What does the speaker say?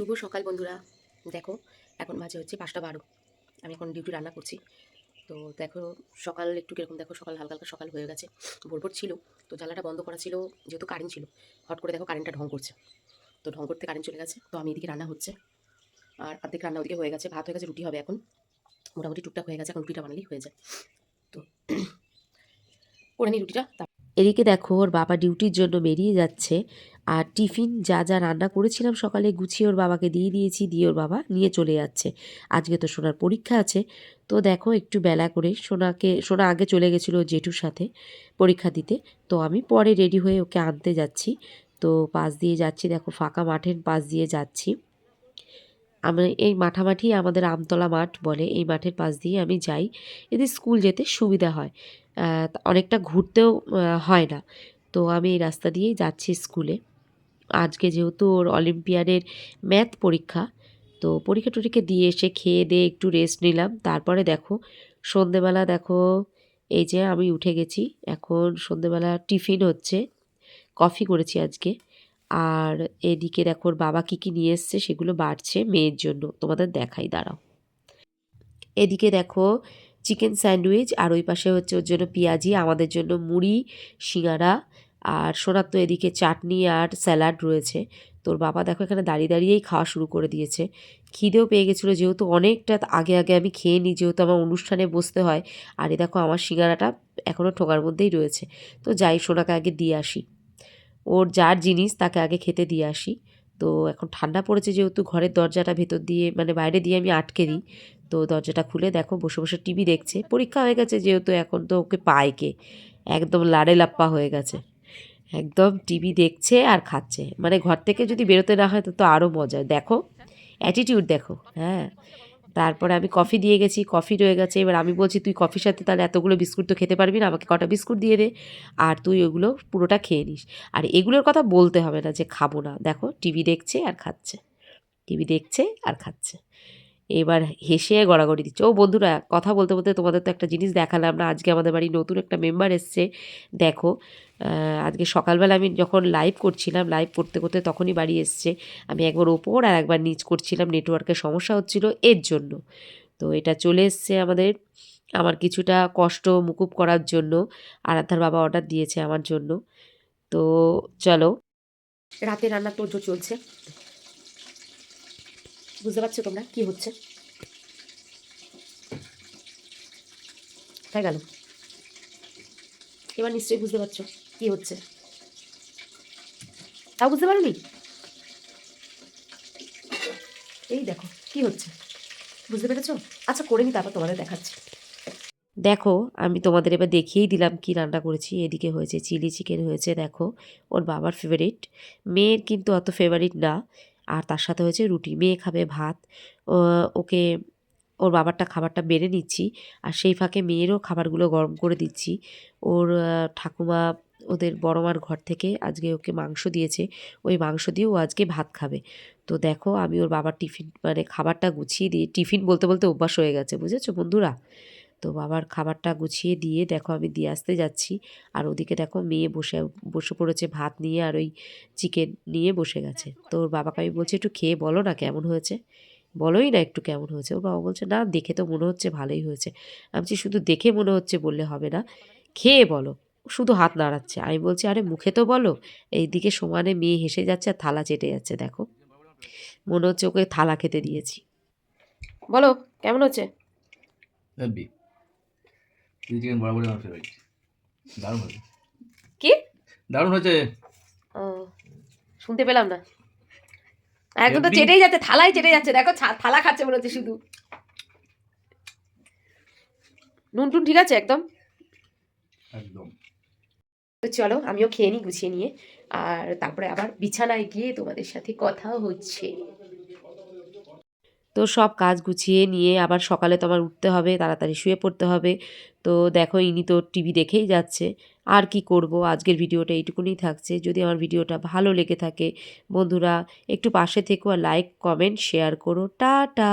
শুভ সকাল বন্ধুরা। দেখো, এখন বাজে হচ্ছে পাঁচটা বারো। আমি এখন ডিউটি রান্না করছি। তো দেখো, সকাল একটু কীরকম, দেখো সকাল, হালকা হালকা সকাল হয়ে গেছে। ভোর ভোর ছিল, তো জ্বালাটা বন্ধ করা ছিল, যেহেতু কারেন্ট ছিল। হট করে দেখো কারেন্টটা ঢং করছে। তো ঢং করতে কারেন্ট চলে গেছে, তো আমি এদিকে রান্না হচ্ছে। আর অর্ধেক রান্না ওদিকে হয়ে গেছে, ভাত হয়ে গেছে, রুটি হবে এখন। মোটামুটি টুকটাক হয়ে গেছে, এখন রুটিটা বানালেই হয়ে যায়। তো করে নিই রুটিটা এদিকে দেখো, ওর বাবা ডিউটির জন্য বেরিয়ে যাচ্ছে। আর টিফিন যা যা রান্না করেছিলাম সকালে গুছিয়ে ওর বাবাকে দিয়ে দিয়েছি, দিয়ে ওর বাবা নিয়ে চলে যাচ্ছে। আজকে তো সোনার পরীক্ষা আছে। তো দেখো একটু বেলা করে সোনাকে, সোনা আগে চলে গেছিল জেঠুর সাথে পরীক্ষা দিতে। তো আমি পরে রেডি হয়ে ওকে আনতে যাচ্ছি। তো পাশ দিয়ে যাচ্ছি, দেখো ফাঁকা মাঠের পাশ দিয়ে যাচ্ছি। আমি এই মাঠামাঠি আমাদের আমতলা মাঠ বলে, এই মাঠের পাশ দিয়ে আমি যাই। এদের স্কুল যেতে সুবিধা হয়। অনেকটা ঘুরতেও হয় না। তো আমি এই রাস্তা দিয়েই যাচ্ছি স্কুলে। আজকে যেহেতু ওর অলিম্পিয়াডের ম্যাথ পরীক্ষা, তো পরীক্ষা টরীক্ষা দিয়ে এসে খেয়ে দিয়ে একটু রেস্ট নিলাম। তারপরে দেখো, সন্ধেবেলা দেখো, এই যে আমি উঠে গেছি, এখন সন্ধেবেলা টিফিন হচ্ছে কফি করেছি আজকে। আর এদিকে দেখো বাবা কী কী নিয়ে এসছে সেগুলো বাড়ছে মেয়ের জন্য। তোমাদের দেখাই, দাঁড়াও। এদিকে দেখো চিকেন স্যান্ডউইচ আর ওই পাশে হচ্ছে ওর জন্য পেঁয়াজি, আমাদের জন্য মুড়ি, সিঙ্গারা আর সোনার তো এদিকে চাটনি আর স্যালাড রয়েছে। তোর বাবা দেখো এখানে দাঁড়িয়ে দাঁড়িয়েই খাওয়া শুরু করে দিয়েছে। খিদেও পেয়ে গেছিল, যেহেতু অনেকটা আগে আগে আমি খেয়ে নিই যেহেতু আমার অনুষ্ঠানে বসতে হয়। আর এ দেখো আমার সিঙ্গারাটা এখনও ঠোঙার মধ্যেই রয়েছে। তো যাই, সোনাকে আগে দিয়ে আসি। ওর যার জিনিস, তাকে আগে খেতে দিয়ে আসি। তো এখন ঠান্ডা পড়েছে যেহেতু, ঘরের দরজাটা ভেতর দিয়ে মানে বাইরে দিয়ে আমি আটকে দিই। তো দরজাটা খুলে দেখো, বসে বসে টিভি দেখছে। পরীক্ষা হয়ে গেছে যেহেতু, এখন তো ওকে পায় কে একদম লাড়ে লাপ্পা হয়ে গেছে। একদম টিভি দেখছে আর খাচ্ছে। মানে ঘর থেকে যদি বেরোতে না হয়, তো তো আরও মজা। দেখো অ্যাটিটিউড দেখো হ্যাঁ। তারপরে আমি কফি দিয়ে গেছি কফি রয়ে গেছে। এবার আমি বলছি, তুই কফির সাথে তাহলে এতগুলো বিস্কুট তো খেতে পারবি না, আমাকে কটা বিস্কুট দিয়ে দে। আর তুই ওগুলো পুরোটা খেয়ে নিস। আর এগুলোর কথা বলতে হবে না যে খাব না। দেখো, টিভি দেখছে আর খাচ্ছে। টিভি দেখছে আর খাচ্ছে। এবার হেসে গড়াগড়ি দিচ্ছে। ও বন্ধুরা, কথা বলতে বলতে তোমাদের তো একটা জিনিস দেখালাম না, আজকে আমাদের বাড়ি নতুন একটা মেম্বার এসছে। দেখো আজকে সকালবেলা আমি যখন লাইভ করছিলাম লাইভ করতে করতে তখনই বাড়ি এসছে। আমি একবার ওপর আর একবার নিচ করছিলাম নেটওয়ার্কের সমস্যা হচ্ছিল এর জন্য। তো এটা চলে এসছে আমাদের, আমার কিছুটা কষ্ট মুকুব করার জন্য, আরাধ্যার বাবা অর্ডার দিয়েছে আমার জন্য। তো চলো, রাতে রান্না তোর চলছে। বুঝতে পারছ তোমরা কি হচ্ছে? তাই গেল। এবার নিশ্চয়ই বুঝতে পারছ কি হচ্ছে। তাও বুঝতে পারোনি? এই দেখো, কি হচ্ছে? বুঝতে পেরেছ? আচ্ছা করে নি, তারপর তোমাদের দেখাচ্ছি। দেখো, আমি তোমাদের এবার দেখিয়েই দিলাম কি রান্না করেছি। এদিকে হয়েছে চিলি চিকেন হয়েছে, দেখো, ওর বাবার ফেভারিট মেয়ের কিন্তু অত ফেভারিট না। আর তার সাথে হয়েছে রুটি। মেয়ে খাবে ভাত। ওকে, ওর বাবারটা খাবারটা বেড়ে নিচ্ছি আর সেই ফাঁকে মেয়েরও খাবারগুলো গরম করে দিচ্ছি। ওর ঠাকুমা ওদের বড় মার ঘর থেকে আজকে ওকে মাংস দিয়েছে। ওই মাংস দিয়ে ও আজকে ভাত খাবে। তো দেখো আমি ওর বাবার টিফিন মানে খাবারটা গুছিয়ে দিয়ে, টিফিন বলতে বলতে অভ্যাস হয়ে গেছে, বুঝেছ বন্ধুরা? তো বাবার খাবারটা গুছিয়ে দিয়ে দেখো আমি দিয়ে আসতে যাচ্ছি। আর ওদিকে দেখো মেয়ে বসে বসে পড়েছে ভাত নিয়ে আর ওই চিকেন নিয়ে বসে গেছে। তো ওর বাবাকে আমি বলছি একটু খেয়ে বলো না কেমন হয়েছে? বলোই না একটু কেমন হয়েছে। ওর বাবা বলছে না দেখে তো মনে হচ্ছে ভালোই হয়েছে। আমি বলছি, শুধু দেখে মনে হচ্ছে বললে হবে না খেয়ে বলো। শুধু হাত নাড়াচ্ছে। আমি বলছি আরে মুখে তো বলো। এইদিকে সমানে মেয়ে হেসে যাচ্ছে আর থালা চেটে যাচ্ছে দেখো। মনে হচ্ছে ওকে থালা খেতে দিয়েছি। বলো কেমন হচ্ছে? চিলি চিকেন বরাবরই আমার ফেভারিট দারুণ হয়েছে। কি? দারুণ হয়েছে। ও, শুনতে পেলাম না। একদম তো চেটেই যাচ্ছে থালাই চেটে যাচ্ছে। দেখো থালা খাচ্ছে মনে হচ্ছে শুধু। নুন টুন ঠিক আছে একদম? একদম। তো চলো আমিও খেয়ে নিই গুছিয়ে নিয়ে। আর তারপরে আবার বিছানায় গিয়ে তোমাদের সাথে কথা হচ্ছে। তো সব কাজ গুছিয়ে নিয়ে আবার সকালে তো আমার উঠতে হবে, তাড়াতাড়ি শুয়ে পড়তে হবে। তো দেখো ইনি তো টিভি দেখেই যাচ্ছে। আর কি করব? আজকের ভিডিওটা এইটুকুনি থাকছে। যদি আমার ভিডিওটা ভালো লেগে থাকে, বন্ধুরা একটু পাশে থেকো আর লাইক কমেন্ট শেয়ার করো। টাটা!